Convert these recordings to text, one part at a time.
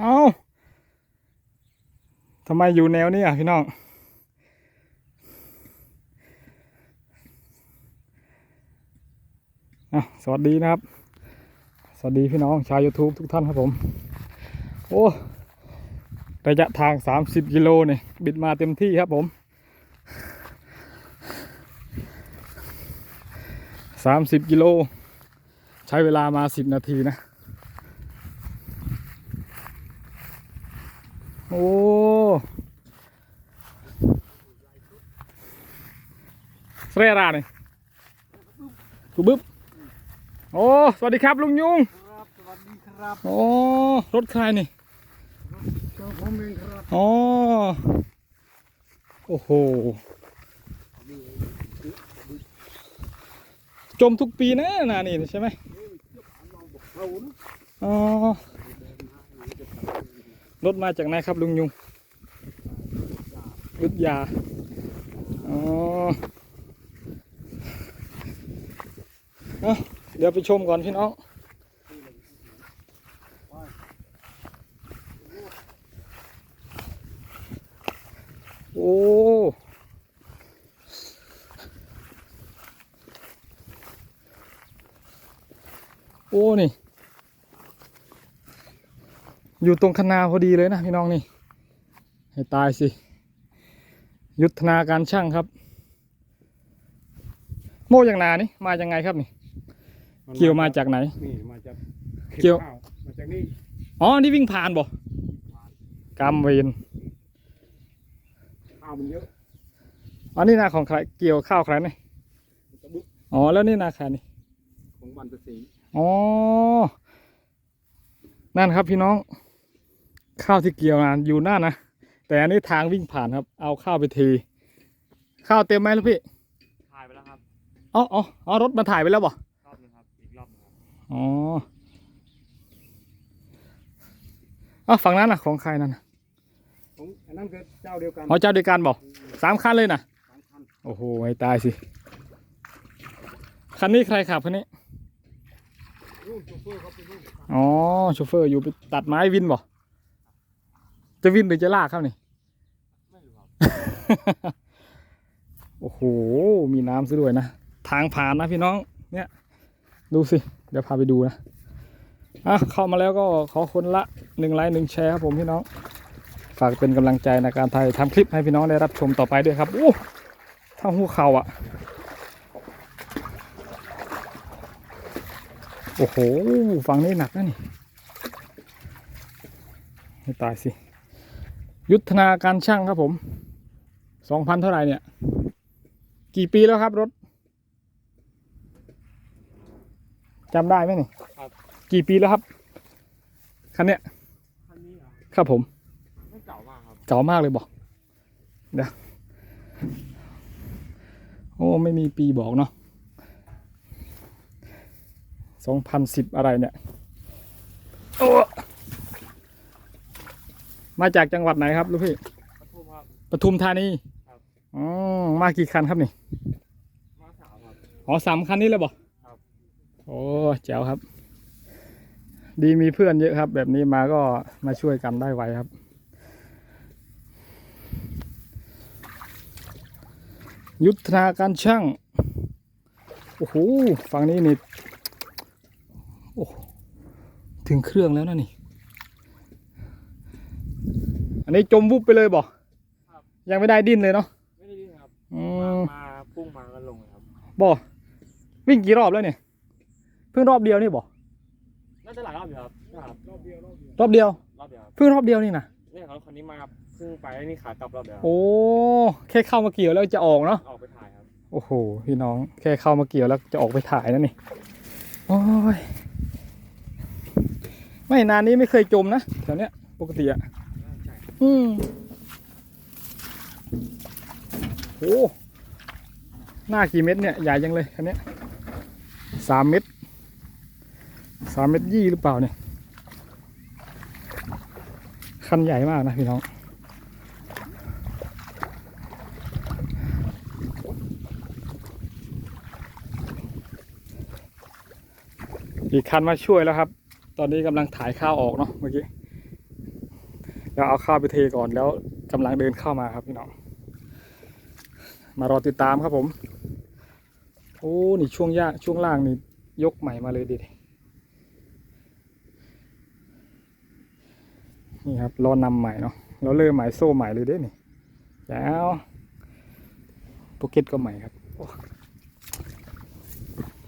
เอาทำไมอยู่แนวนี้อะพี่น้องอะสวัสดีนะครับ สวัสดีพี่น้องชาว YouTube ทุกท่านครับผม โอ้ระยะทาง 30 กิโลเนี่ยบิดมาเต็มที่ครับผม 30 กิโล ใช้เวลามา 10 นาทีนะ โอ้เสรีราเนี่ยกูบึ๊บโอ้ สวัสดีครับลุงยุงครับสวัสดีครับโอ้รถใครนี่เจ้าผมเองครับอ๋อโอ้โห จมทุกปีนะนานี่ใช่ไหมเอานะอ๋อ รถมาจากไหนครับลุงยุงยุทยา อ๋อเอาเดี๋ยวไปชมก่อนพี่น้องโอ้โอ้นี่ อยู่ตรงคณาพอดีเลยนะพี่น้องนี่ให้ตายสิ ยุทธนาการช่างครับ โม่อย่างนานี่มายังไงครับนี่ เกี่ยวมาจากไหน นี่มาจากเกี่ยวข้ามาจากนี่อ๋อนี่วิ่งผ่านบ่กรรมเวรข้าวมันเยอะอ๋อนี่นาของใครเกี่ยวข้าวใครนี่ตะบุกอ๋อแล้วนี่นาใครนี่ของบันตะสีอ๋อนั่นครับพี่น้อง ข้าวที่เกี่ยวนะอยู่นั่นนะ แต่อันนี้ทางวิ่งผ่านครับ เอาข้าวไปเทีข้าวเต็มไหมลูกพี่ถ่ายไปแล้วครับอ๋ออ๋ออ๋อรถมาถ่ายไปแล้วบ่รอบนึงครับอีกรอบนึงครับอ๋ออ๋อฝั่งนั้นน่ะของใครนั่นน่ะของอันนั้นก็เจ้าเดียวกันอ๋อเจ้าเดียวกันบ่สามคันเลยนะสามคันโอ้โหให้ตายสิคันนี้ใครขับคันนี้นู่นโชเฟอร์เขาไปนู่นอ๋อโชเฟอร์อยู่ไปตัดไม้วินบ่ จะวินหรือจะลากครับนี่ ไม่รู้ครับ โอ้โห มีน้ำซะด้วยนะ ทางผ่านนะพี่น้อง เนี่ย ดูสิ เดี๋ยวพาไปดูนะ อะ เข้ามาแล้วก็ขอคนละหนึ่งไลค์หนึ่งแชร์ครับผมพี่น้อง ฝากเป็นกำลังใจในการถ่ายทำคลิปให้พี่น้องได้รับชมต่อไปด้วยครับ โอ้เท่าหูเข่าอะ โอ้โหฝั่งนี้หนักนะนี่ให้ตายสิ ยุทธนาการช่างครับผมสองพันเท่าไหร่เนี่ย กี่ปีแล้วครับรถจำได้ไหมนี่ครับกี่ปีแล้วครับ คันเนี้ยคันนี้เหรอครับผมไม่เก่ามากครับเก่ามากเลยบอกเดี๋ยวโอ้ไม่มีปีบอกเนาะสองพันสิบอะไรเนี่ยโอ้ มาจากจังหวัดไหนครับลูกพี่ขอโทษครับ ปทุมธานีครับ อ๋อมากี่คันครับนี่มาสาวครับ อ๋อสามคันนี้เลยบ่ครับ โอ้แจ๋วครับ ดีมีเพื่อนเยอะครับ แบบนี้มาก็มาช่วยกันได้ไวครับ ยุทธนาการช่างโอ้โหฝั่งนี้นี่โอ้ถึงเครื่องแล้วนะนี่อั นนี้จมวุบไปเลยบ่ยังไม่ได้ดิ้นเลยเนาะไม่ได้ดิ้นครับอืมามมาพุ่งมาก็ลงเลยครับบ่วิ่งกี่รอบแล้วเนี่ยเพิ่งรอบเดียวนี่บ่น่าจะหลายรอบอยู่ครับครับรอบเดียวรอบเดียวรอบเดียวรอบเดียวครับเพิ่งรอบเดียวนี่นะเนี่ยเขาคนนี้มาพุ่งไปแล้วนี่ขากลับรอบเดียวโอ้แค่เข้ามาเกี่ยวแล้วจะออกเนาะออกไปถ่ายครับโอ้โหพี่น้องแค่เข้ามาเกี่ยวแล้วจะออกไปถ่ายนั่นนี่โอ้ยไม่นานนี้ไม่เคยจมนะแถวเนี้ยปกติอะใช่ อืมโอ้หน้ากี่เม็ดเนี่ยใหญ่ยังเลยคันเนี้ยสามเม็ดสามเม็ดยี่หรือเปล่าเนี่ย คันใหญ่มากนะพี่น้อง อีกคันมาช่วยแล้วครับ ตอนนี้กำลังถ่ายข้าวออกเนาะเมื่อกี้ เดี๋ยวเอาข้าวไปเทก่อนแล้วกำลังเดินเข้ามาครับพี่น้องมารอติดตามครับผม โอ้นี่ช่วงยางช่วงล่างนี่ยกใหม่มาเลยดินี่ครับรอนำใหม่เนาะเราเริ่มใหม่โซ่ใหม่เลยเด้นี่แล้วโปเก็ตก็ใหม่ครับ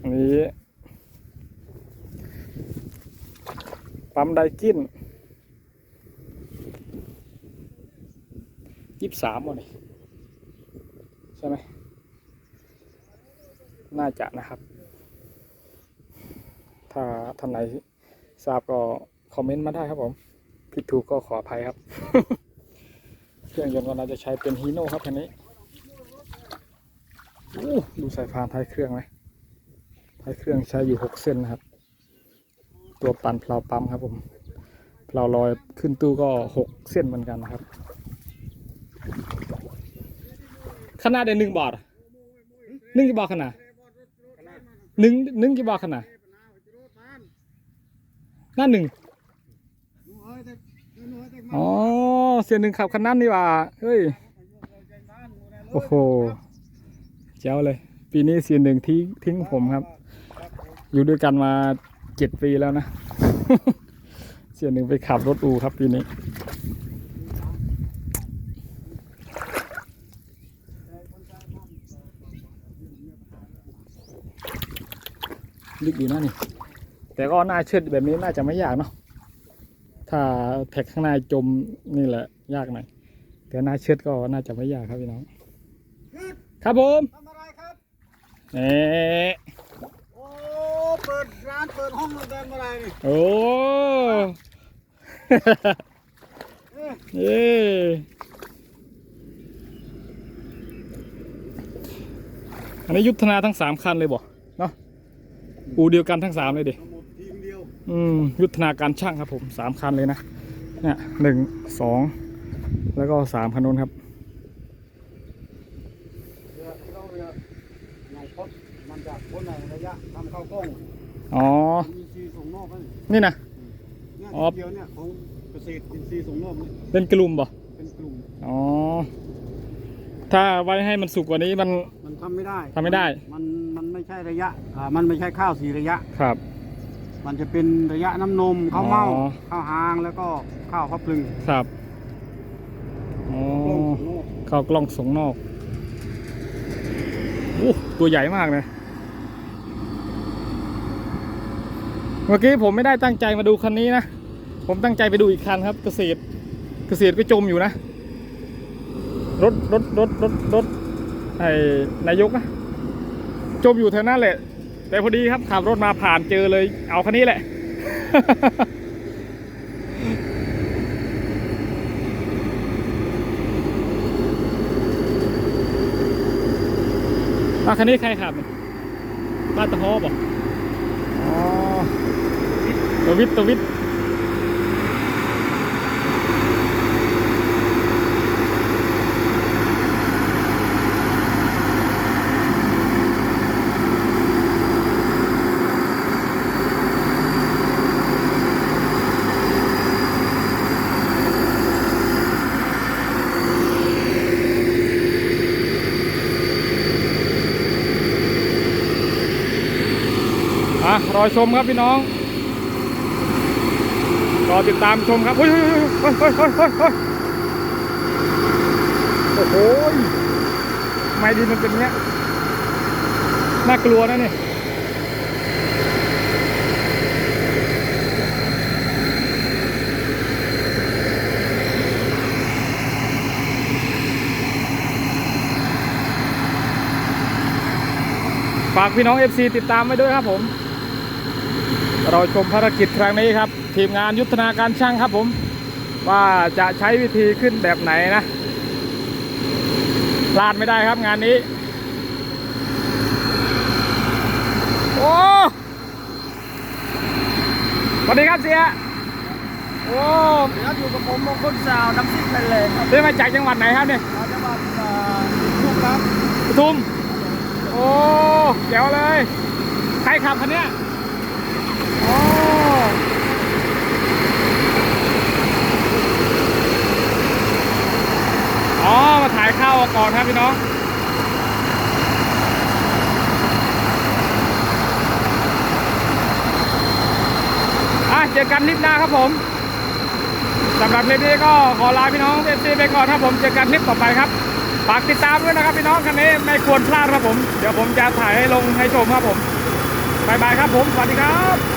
อันนี้ปั๊มไดกิน ยี่สิบสามวันนี่ใช่ไหมน่าจะนะครับ ถ้าท่านไหนทราบก็คอมเมนต์มาได้ครับผมผิดถูกก็ขออภัยครับ เครื่องยนต์ก็น่าจะใช้เป็นฮีโน่ครับคันนี้ดูสายพานท้ายเครื่องไหมท้ายเครื่องใช้อยู่หกเส้นนะครับ ตัวปั่นเพลาปั๊มครับผมเพลาลอยขึ้นตู้ก็หกเส้นเหมือนกันนะครับ ขนาดเดหนึ่งบาทอหนึ่งกี่บาทขนาดหนึ่งหนึ่งกี่บาทขนาดหน้าหนึ่งอ๋อเสียหนึ่งขับคันนั้นนี่ว่าเฮ้ยโอ้โหเจ้าเลย ปีนี้เสียหนึ่งทิ้งทิ้งผมครับ อยู่ด้วยกันมาเจ็ดปีแล้วนะ เสียหนึ่งไปขับรถอูครับปีนี้ ลึกอยู่นะนี่ แต่ก็น่าเชื่อแบบนี้น่าจะไม่ยากเนาะถ้าแท็กข้างในจมนี่แหละ ยากหน่อยแต่หน้าเชือดก็น่าจะไม่ยากครับพี่น้อง ครับผมทำอะไรครับเอ๊ะโอ้เปิดร้านเปิดห้องเดินมาอะไรนี่โอ้เย้อันนี้ยุทธนาทั้งสามคันเลยบ่เนาะ อูเดียวกันทั้งสามเลยดิทั้งหมดทีมเดียวอืมยุทธนาการช่างครับผมสามคันเลยนะเนี่ยหนึ่งสองแล้วก็สามคันนู้นครับเรือที่เราเรือใหญ่พดมันจะพ้นในระยะทำเข้ากล้องอ๋ออินซีย์ส่งนอกนั่นนี่นะเนี่ยอ๋อทีเดียวเนี่ยของเกษตรอินทรีย์ส่งนอกนี่เป็นกลุ่มบ่เป็นกลุ่มอ๋อถ้าไว้ให้มันสุกกว่านี้มันมันทำไม่ได้ทำไม่ได้ มันมันไม่ ใช่ระยะอ่ามันไม่ใช่ข้าวสีระยะ ครับ มันจะเป็นระยะน้ำนมข้าวเม่าอ๋อ ข้าวหางแล้วก็ข้าวข้าวปลึงครับอ๋อกล้องส่งนอกเข้ากล้องส่งนอกโอ้ตัวใหญ่มากเลยเมื่อกี้ผมไม่ได้ตั้งใจมาดูคันนี้นะ ผมตั้งใจไปดูอีกคันครับ เกษตร เกษตรก็จมอยู่นะ รถรถรถรถรถไอ้นายกนะ จมอยู่แถวนั้นแหละ แต่พอดีครับขับรถมาผ่านเจอเลย เอาคันนี้แหละอะคันนี้ใครขับเนี่ยบ้านตะฮอบอกอ๋อตวิทตวิท รอชมครับพี่น้อง รอติดตามชมครับเฮ้ยเฮ้ยเฮ้ยโอ้ยโอ้ยโอ้โหไม่ดีมันเป็นเงี้ย น่ากลัวนะนี่ฝากพี่น้อง FC ติดตามไว้ด้วยครับผม เราชมภารกิจครั้งนี้ครับ ทีมงานยุทธนาการช่างครับผม ว่าจะใช้วิธีขึ้นแบบไหนนะพลาดไม่ได้ครับงานนี้ โอ้สวัสดีครับเสียโอ้เดี๋ยวอยู่กับผมมงคลสาวน้ำซิ่งไทยแลนด์ครับเดินมาจากจังหวัดไหนครับเนี่ยเราจะมาอ่าลูกครับปทุม โอ้แจ๋วเลย ใครขับคันเนี้ย อ๋อ มาถ่ายข้าก่อนครับพี่น้องอะเจอกันคลิปหน้าครับผมสำหรับคลิปนี้ก็ขอลาพี่น้องเอฟซีไปก่อนครับผมเจอกันคลิปต่อไปครับฝากติดตามด้วยนะครับพี่น้องคันนี้ไม่ควรพลาดครับผม เดี๋ยวผมจะถ่ายให้ลงให้ชมครับผมบายบายครับผม สวัสดีครับ